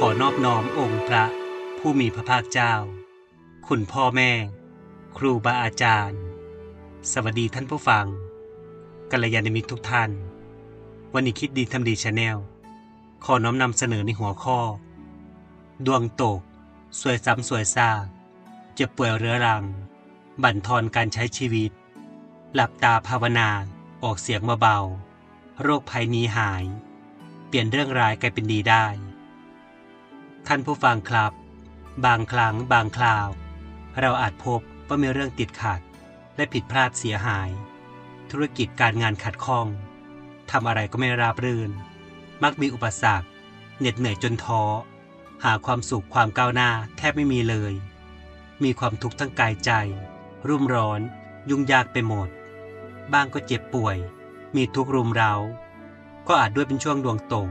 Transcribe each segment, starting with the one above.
ขอนอบน้อมองค์พระผู้มีพระภาคเจ้า คุณพ่อแม่ ครูบาอาจารย์ สวัสดีท่านผู้ฟังกัลยาณมิตรทุกท่าน วันนี้คิดดีทำดีชาแนลขอน้อมนำเสนอในหัวข้อ ดวงตก สวยซ้ำสวยซากเจ็บป่วยเรื้อรัง บั่นทอนการใช้ชีวิต หลับตาภาวนาออกเสียงเบาๆโรคภัยนี้หาย เปลี่ยนเรื่องร้ายกลายเป็นดีได้ ท่านผู้ฟังครับ บางครั้งบางคราว เราอาจพบว่ามีเรื่องติดขัด และผิดพลาดเสียหาย ธุรกิจการงานขัดข้องทำอะไรก็ไม่ราบรื่น มักมีอุปสรรค เหน็ดเหนื่อยจนท้อ หาความสุขความก้าวหน้าแทบไม่มีเลย มีความทุกข์ทั้งกายใจ รุ่มร้อน ยุ่งยากไปหมด บ้างก็เจ็บป่วย มีทุกข์รุมเร้า ก็อาจด้วยเป็นช่วงดวงตก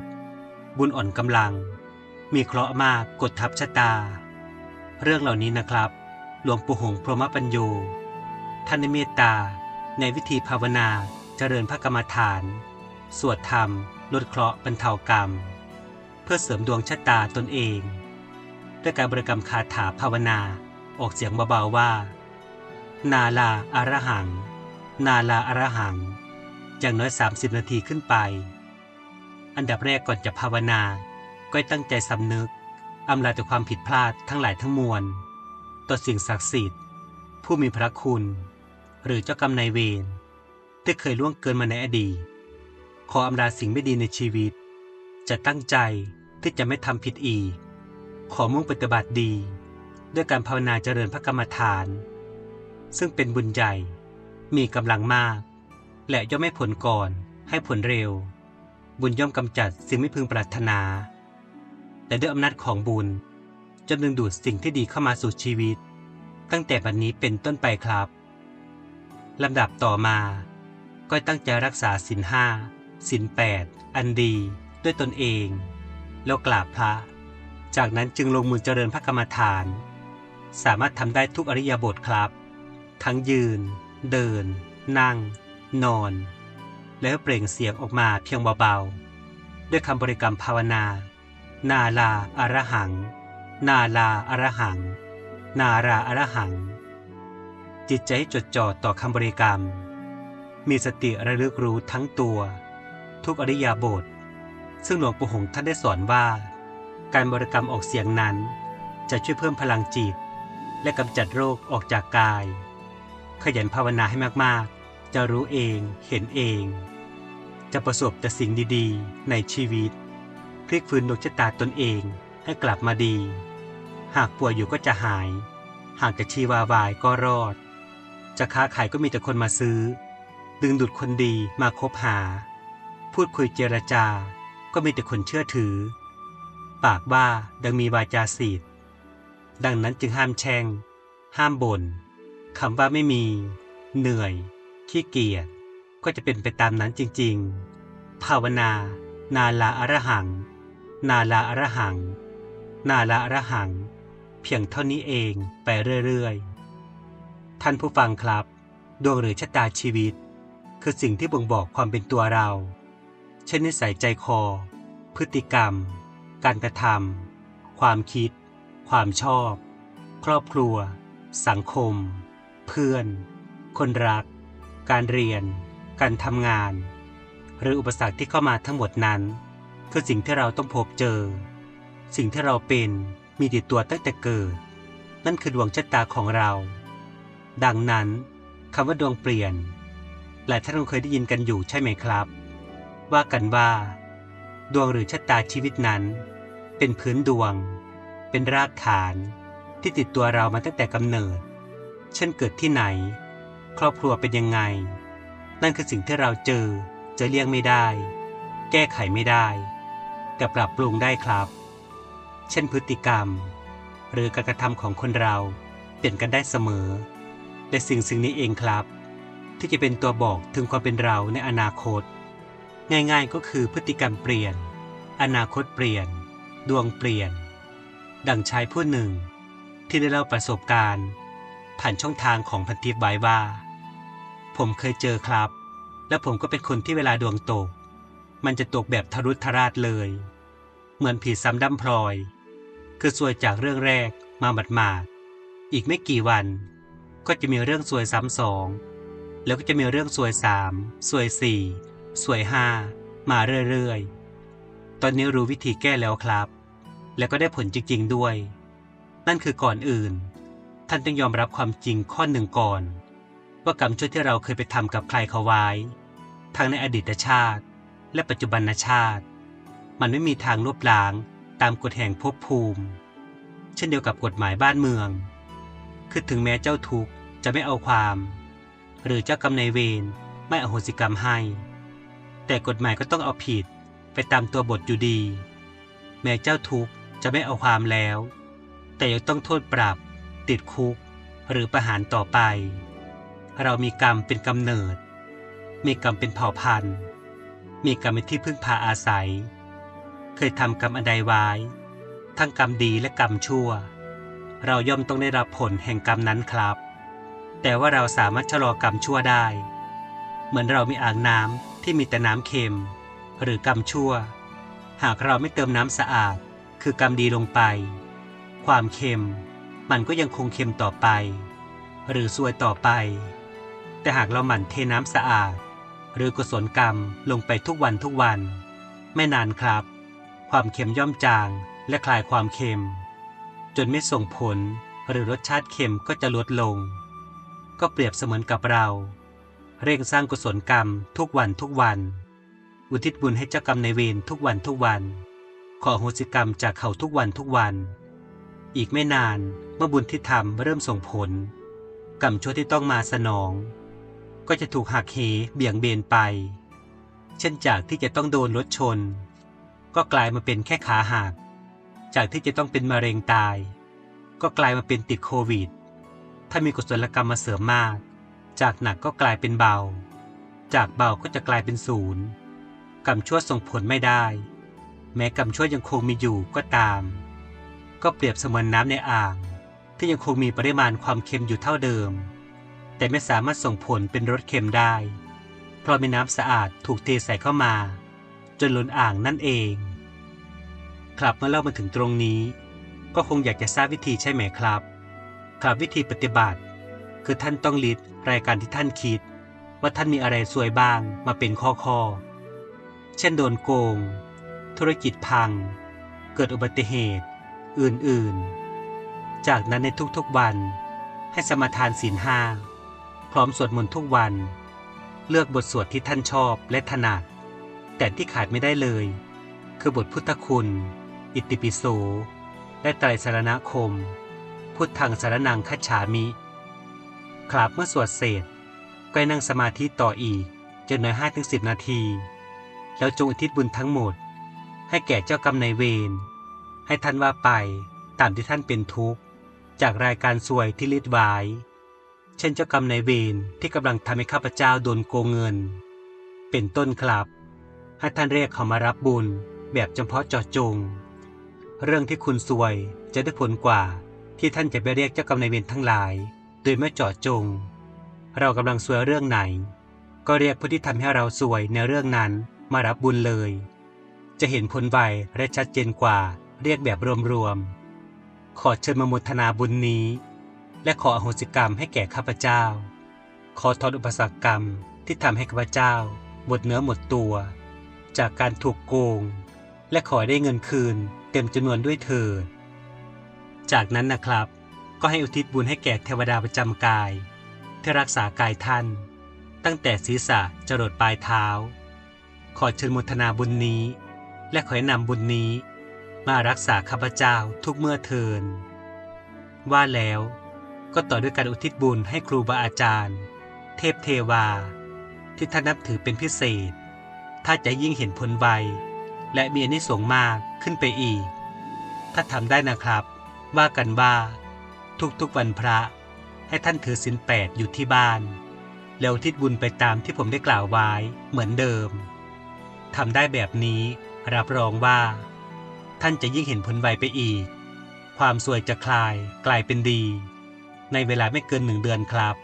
บุญอ่อนกำลัง มีเคราะห์มากกดทับชะตา เรื่องเหล่านี้นะครับ หลวงปู่หงพรหมปัญโยท่านเมตตา ในวิธีภาวนาเจริญพระกรรมฐาน สวดธรรม ลดเคราะห์บรรเทากรรม เพื่อเสริมดวงชะตาตนเอง ด้วยการบริกรรมคาถาภาวนาออกเสียงเบาๆว่า นาลาอารหัง นาลาอารหังอย่างน้อย 30 นาทีขึ้นไป อันดับแรกก่อนจะภาวนา ก็ให้ตั้งใจสำนึกอำลาต่ความผิดพลาดทั้งหลายทั้งมวลต่อสิ่งศักดิ์สิทธิ์ ผู้มีพระคุณ หรือเจ้ากรรมนายเวรที่เคยล่วงเกินมาในอดีตขออำลาสิ่งไม่ดีในชีวิต จะตั้งใจที่จะไม่ทำผิดอีก ขอมุ่งปฏิบัติดี ด้วยการภาวนาเจริญพระกรรมฐาน ซึ่งเป็นบุญใหญ่ มีกำลังมาก และย่อมไม่ผลก่อนให้ผลเร็ว บุญย่อมกำจัดสิ่งไม่พึงปรารถนา แต่ด้วยอำนาจของบุญจะดึงดูดสิ่งที่ดีเข้ามาสู่ชีวิต ตั้งแต่บัดนนี้เป็นต้นไปครับลำดับต่อมา ก็ตั้งใจรักษาศีลห้าศีลแปดอันดีด้วยตนเอง แล้วกราบพระ จากนั้นจึงลงมือเจริญพระกรรมฐาน สามารถทำได้ทุกอริยบทครับ ทั้งยืน เดิน นั่ง นอน แล้วเปล่งเสียงออกมาเพียงเบาๆ ด้วยคำบริกรรมภาวนา นาลาอรหัง นาลาอรหัง นาราอรหัง จิตใจจดจ่อต่อคำบริกรรม มีสติระลึกรู้ทั้งตัว ทุกอริยาบท ซึ่งหลวงปู่หงส์ท่านได้สอนว่า การบริกรรมออกเสียงนั้น จะช่วยเพิ่มพลังจิต และกำจัดโรคออกจากกาย ขยันภาวนาให้มากๆ จะรู้เองเห็นเอง จะประสบแต่สิ่งดีๆ ในชีวิต ลิกฟื้นดวงชะตาตนเองให้กลับมาดี หากป่วยอยู่ก็จะหาย หากจะชีวาวายก็รอด จะค้าขายก็มีแต่คนมาซื้อ ดึงดูดคนดีมาคบหา พูดคุยเจรจาก็มีแต่คนเชื่อถือ ปากว่าดังมีวาจาสีดดังนั้นจึงห้ามแช่ง ห้ามบน่นคำว่าไม่มี เหนื่อย ขี้เกียจก็จะเป็นไปตามนั้นจริง ๆ ภาวนา นาลาอรหัง นาลาอรหัง นาลาอรหัง เพียงเท่านี้เองไปเรื่อยๆ ท่านผู้ฟังครับ ดวงหรือชะตาชีวิต คือสิ่งที่บ่งบอกความเป็นตัวเรา เช่นนิสัยใจคอ พฤติกรรม การกระทำความคิด ความชอบ ครอบครัว สังคม เพื่อน คนรัก การเรียน การทำงาน หรืออุปสรรคที่เข้ามาทั้งหมดนั้น คือสิ่งที่เราต้องพบเจอ สิ่งที่เราเป็นมีติดตัวตั้งแต่เกิด นั่นคือดวงชะตาของเรา ดังนั้นคำว่าดวงเปลี่ยน หลายท่านคงเคยได้ยินกันอยู่ใช่ไหมครับ ว่ากันว่า ดวงหรือชะตาชีวิตนั้น เป็นพื้นดวง เป็นรากฐานที่ติดตัวเรามาตั้งแต่กำเนิด เช่นเกิดที่ไหน ครอบครัวเป็นยังไง นั่นคือสิ่งที่เราเจอจะเลี่ยงไม่ได้ แก้ไขไม่ได้ แต่ปรับปรุงได้ครับ เช่นพฤติกรรม หรือการกระทำของคนเราเปลี่ยนกันได้เสมอแต่สิ่งสิ่งนี้เองครับ ที่จะเป็นตัวบอกถึงความเป็นเราในอนาคต ง่ายๆก็คือพฤติกรรมเปลี่ยน อนาคตเปลี่ยน ดวงเปลี่ยน ดังชายผู้หนึ่ง ที่ได้เล่าประสบการณ์ ผ่านช่องทางของพันทิพย์ไว้ว่า ผมเคยเจอครับ และผมก็เป็นคนที่เวลาดวงตกมันจะตกแบบทะรุทราชเลย เหมือนผีซ้ำดำพลอย คือซวยจากเรื่องแรกมาหมาดๆอีกไม่กี่วันก็จะมีเรื่องซวยซ้ำสอง แล้วก็จะมีเรื่องซวยสามซวยสี่ซวยห้ามาเรื่อยๆ ตอนนี้รู้วิธีแก้แล้วครับ แล้วก็ได้ผลจริงๆด้วย นั่นคือก่อนอื่น ท่านต้องยอมรับความจริงข้อหนึ่งก่อน ว่ากรรมชั่วที่เราเคยไปทำกับใครเขาไว้ ทั้งในอดีตชาติ และปัจจุบันชาติ มันไม่มีทางลบล้าง ตามกฎแห่งภพภูมิ เช่นเดียวกับกฎหมายบ้านเมือง คือถึงแม้เจ้าทุกข์จะไม่เอาความ หรือเจ้ากรรมนายเวรไม่อโหสิกรรมให้ แต่กฎหมายก็ต้องเอาผิดไปตามตัวบทอยู่ดี แม้เจ้าทุกข์จะไม่เอาความแล้ว แต่ยังต้องโทษปรับ ติดคุก หรือประหารต่อไป เรามีกรรมเป็นกำเนิด มีกรรมเป็นเผ่าพันธุ์ มีกรรมเป็นที่พึ่งพาอาศัย เคยทำกรรมอันใดไว้ ทั้งกรรมดีและกรรมชั่ว เราย่อมต้องได้รับผลแห่งกรรมนั้นครับ แต่ว่าเราสามารถชะลอกรรมชั่วได้ เหมือนเรามีอ่างน้ำที่มีแต่น้ำเค็ม หรือกรรมชั่ว หากเราไม่เติมน้ำสะอาด คือกรรมดีลงไป ความเค็ม มันก็ยังคงเค็มต่อไป หรือซวยต่อไป แต่หากเราหมั่นเทน้ำสะอาด หรือกุศลกรรมลงไปทุกวันทุกวัน ไม่นานครับ ความเค็มย่อมจางและคลายความเค็ม จนไม่ส่งผลหรือรสชาติเค็มก็จะลดลง ก็เปรียบเสมือนกับเรา เร่งสร้างกุศลกรรมทุกวันทุกวัน อุทิศบุญให้เจ้ากรรมในายเวรทุกวันทุกวันขออโหสิกรรมจากเขาทุกวันทุกวัน อีกไม่นานเมื่อบุญที่ทำเริ่มส่งผล กรรมชั่วที่ต้องมาสนอง ก็จะถูกหักเหเบี่ยงเบนไป เช่นจากที่จะต้องโดนรถชน ก็กลายมาเป็นแค่ขาหักจากที่จะต้องเป็นมะเร็งตาย ก็กลายมาเป็นติดโควิด ถ้ามีกุศลกรรมมาเสริมมาก จากหนักก็กลายเป็นเบา จากเบาก็จะกลายเป็นศูนย์กรรมชั่วส่งผลไม่ได้ แม้กรรมชั่วยังคงมีอยู่ก็ตาม ก็เปรียบเสมือนน้ำในอ่าง ที่ยังคงมีปริมาณความเค็มอยู่เท่าเดิม แต่ไม่สามารถส่งผลเป็นรสเค็มได้ เพราะมีน้ำสะอาดถูกเทใส่เข้ามา นล้นอ่างนั่นเอง ครับเมื่อเล่ามาถึงตรงนี้ ก็คงอยากจะทราบวิธีใช่ไหมครับ ครับวิธีปฏิบัติ คือท่านต้องลิดรายการที่ท่านคิด ว่าท่านมีอะไรซวยบ้างมาเป็นข้อข้อเช่นโดนโกง ธุรกิจพัง เกิดอุบัติเหตุ อื่นๆ จากนั้นในทุกๆวัน ให้สมาทานศีลห้าพร้อมสวดมนต์ทุกวัน เลือกบทสวดที่ท่านชอบและถนัด แต่ที่ขาดไม่ได้เลย คือบทพุทธคุณ อิติปิโส และไตรสารณคม พุทธังสารนังคัจฉามิครับเมื่อสวดเสร็จก็นั่งสมาธิต่ออีกจนน้อยห้าถึงสิบนาที แล้วจงอุทิศบุญทั้งหมด ให้แก่เจ้ากรรมนายเวรให้ท่านว่าไปตามที่ท่านเป็นทุกข์ จากรายการสวยที่ลิดไว้เช่นเจ้ากรรมนายเวรที่กำลังทำให้ข้าพเจ้าโดนโกงเงิน เป็นต้นครับ ให้ท่านเรียกเขามารับบุญแบบเฉพาะเจาะจง เรื่องที่คุณสวยจะได้ผลกว่าที่ท่านจะไปเรียกเจ้ากรรมนายเวรทั้งหลาย โดยไม่เจาะจง เรากำลังสวยเรื่องไหน ก็เรียกผู้ที่ทำให้เราสวยในเรื่องนั้นมารับบุญเลย จะเห็นผลไวและชัดเจนกว่าเรียกแบบรวมๆ ขอเชิญมามุทนาบุญนี้ และขออโหสิกรรมให้แก่ข้าพเจ้า ขอถอนอุปสรรคกรรมที่ทำให้ข้าพเจ้าหมดเนื้อหมดตัว จากการถูกโกง และขอได้เงินคืนเต็มจำนวนด้วยเถิด จากนั้นนะครับ ก็ให้อุทิศบุญให้แก่เทวดาประจำกายที่รักษากายท่าน ตั้งแต่ศีรษะจรดปลายเท้า ขอเชิญมุทนาบุญนี้ และขอให้นำบุญนี้ มารักษาข้าพเจ้าทุกเมื่อเทิน ว่าแล้วก็ต่อด้วยการอุทิศบุญให้ครูบาอาจารย์ เทพเทวา ที่ท่านนับถือเป็นพิเศษ ถ้าจะยิ่งเห็นผลไว และมีอานิสงส์มากขึ้นไปอีก ถ้าทำได้นะครับ ว่ากันว่า ทุกๆวันพระ ให้ท่านถือศีลแปดอยู่ที่บ้าน แล้วทิศบุญไปตามที่ผมได้กล่าวไว้เหมือนเดิมทำได้แบบนี้รับรองว่า ท่านจะยิ่งเห็นผลไวไปอีก ความสวยจะคลายกลายเป็นดี ในเวลาไม่เกินหนึ่งเดือนครับ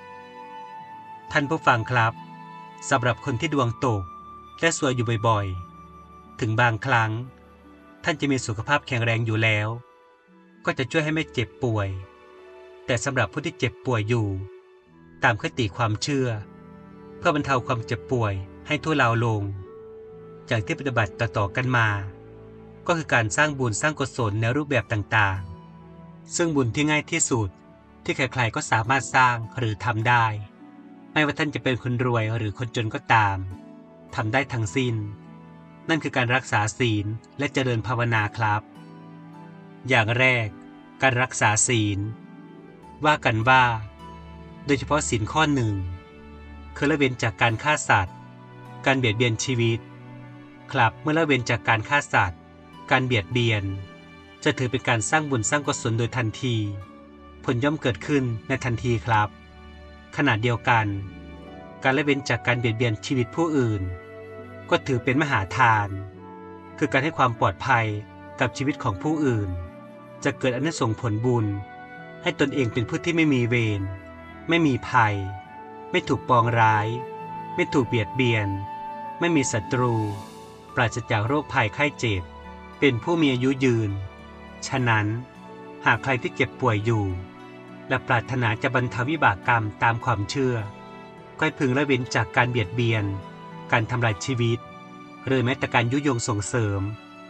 ท่านผู้ฟังครับสำหรับคนที่ดวงตก และสวยอยู่บ่อยๆ ถึงบางครั้ง ท่านจะมีสุขภาพแข็งแรงอยู่แล้ว ก็จะช่วยให้ไม่เจ็บป่วย แต่สำหรับผู้ที่เจ็บป่วยอยู่ ตามคติความเชื่อ เพื่อบรรเทาความเจ็บป่วยให้ทั่วเลาลง จากที่ปฏิบัติต่อๆกันมา ก็คือการสร้างบุญสร้างกุศลในรูปแบบต่างๆ ซึ่งบุญที่ง่ายที่สุดที่ใครๆก็สามารถสร้างหรือทำได้ ไม่ว่าท่านจะเป็นคนรวยหรือคนจนก็ตาม ทำได้ทั้งสิ้น นั่นคือการรักษาศีลและเจริญภาวนาครับ อย่างแรก การรักษาศีล ว่ากันว่า โดยเฉพาะศีลข้อหนึ่งคือละเว้นจากการฆ่าสัตว์ การเบียดเบียนชีวิต ครับเมื่อละเว้นจากการฆ่าสัตว์ การเบียดเบียน จะถือเป็นการสร้างบุญสร้างกุศลโดยทันที ผลย่อมเกิดขึ้นในทันทีครับ ขณะเดียวกัน การละเว้นจากการเบียดเบียนชีวิตผู้อื่น ก็ถือเป็นมหาทาน คือการให้ความปลอดภัยกับชีวิตของผู้อื่น จะเกิดอนุสงผลบุญ ให้ตนเองเป็นผู้ที่ไม่มีเวรไม่มีภัย ไม่ถูกปองร้าย ไม่ถูกเบียดเบียน ไม่มีศัตรู ปราศจากโรคภัยไข้เจ็บ เป็นผู้มีอายุยืน ฉะนั้น หากใครที่เจ็บป่วยอยู่ และปรารถนาจะบรรเทาวิบากกรรมตามความเชื่อ ก็ให้พึงละเว้นจากการเบียดเบียน การทำลายชีวิต หรือแม้แต่การยุยงส่งเสริม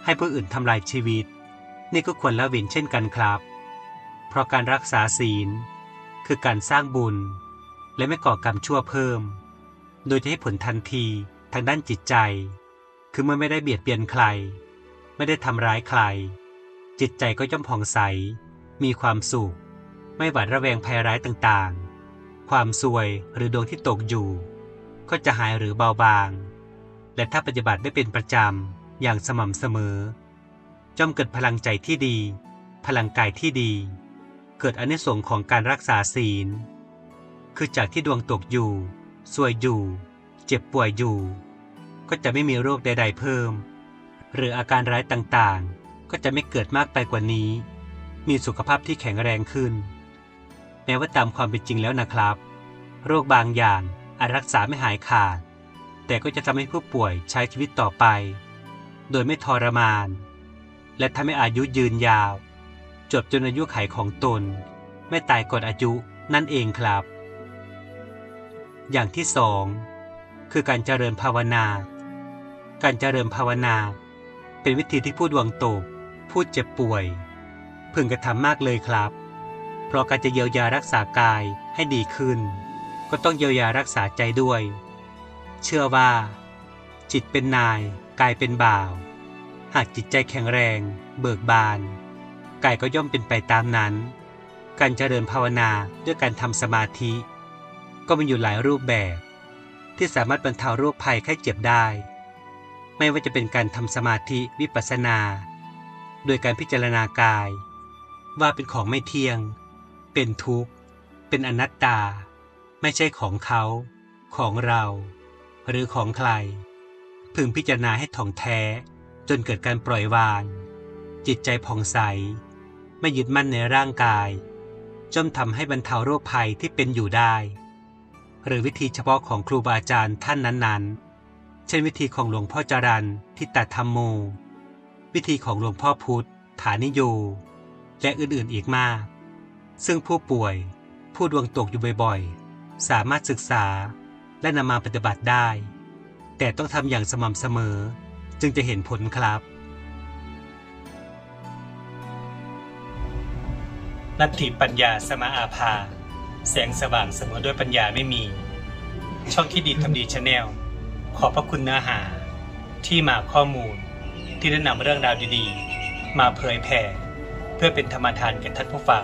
ให้ผู้อื่นทำลายชีวิต นี่ก็ควรละเว้นเช่นกันครับ เพราะการรักษาศีล คือการสร้างบุญ และไม่ก่อกรรมชั่วเพิ่ม โดยจะให้ผลทันทีทางด้านจิตใจ คือเมื่อไม่ได้เบียดเบียนใคร ไม่ได้ทำร้ายใคร จิตใจก็ย่อมผ่องใส มีความสุข ไม่หวาดระแวงภัยร้ายต่างๆ ความซวยหรือดวงที่ตกอยู่ ก็จะหายหรือเบาบาง และถ้าปฏิบัติได้เป็นประจำอย่างสม่ำเสมอย่อมเกิดพลังใจที่ดี พลังกายที่ดี เกิดอนิสงส์ของการรักษาศีล คือจากที่ดวงตกอยู่ซวยอยู่ เจ็บป่วยอยู่ ก็จะไม่มีโรคใด ๆ เพิ่ม หรืออาการร้ายต่างๆ ก็จะไม่เกิดมากไปกว่านี้ มีสุขภาพที่แข็งแรงขึ้น ม้ว่าตามความเป็นจริงแล้วนะครับ โรคบางอย่างอาจรักษาไม่หายขาด แต่ก็จะทำให้ผู้ป่วยใช้ชีวิตต่อไป โดยไม่ทรมาน และทำให้อายุยืนยาว จบจนอายุไขของตน ไม่ตายก่อนอายุนั่นเองครับ อย่างที่สองคือการเจริญภาวนา การเจริญภาวนา เป็นวิธีที่ผู้ดวงตกผู้เจ็บป่วย พึงกระทำมากเลยครับ เพราะการจะเยียวยารักษากายให้ดีขึ้น ก็ต้องเยียวยารักษาใจด้วย เชื่อว่า จิตเป็นนาย กายเป็นบ่าว หากจิตใจแข็งแรง เบิกบาน กายก็ย่อมเป็นไปตามนั้น การเจริญภาวนาด้วยการทำสมาธิ ก็มีอยู่หลายรูปแบบ ที่สามารถบรรเทาโรคภัยไข้เจ็บได้ ไม่ว่าจะเป็นการทำสมาธิวิปัสสนา โดยการพิจารณากายว่าเป็นของไม่เที่ยง เป็นทุกข์ เป็นอนัตตา ไม่ใช่ของเขา ของเรา หรือของใคร พึงพิจารณาให้ถ่องแท้ จนเกิดการปล่อยวาง จิตใจผ่องใส ไม่ยึดมั่นในร่างกายจนทำให้บรรเทาโรคภัยที่เป็นอยู่ได้ หรือวิธีเฉพาะของครูบาอาจารย์ท่านนั้นๆ เช่นวิธีของหลวงพ่อจรันทิตตธรรมโม วิธีของหลวงพ่อพุธฐานิโย และอื่นๆอีกมาก ซึ่งผู้ป่วย ผู้ดวงตกอยู่บ่อยๆ สามารถศึกษาและนำมาปฏิบัติได้ แต่ต้องทำอย่างสม่ำเสมอ จึงจะเห็นผลครับ นัตถิปัญญาสมาอาภา แสงสว่างเสมอด้วยปัญญาไม่มี ช่องที่ดีทำดีชาแนลขอบพระคุณเนื้อหา ที่มาข้อมูลที่แนะนำเรื่องราวดีๆ มาเผยแผ่ เพื่อเป็นธรรมทานแก่ท่านผู้ฟัง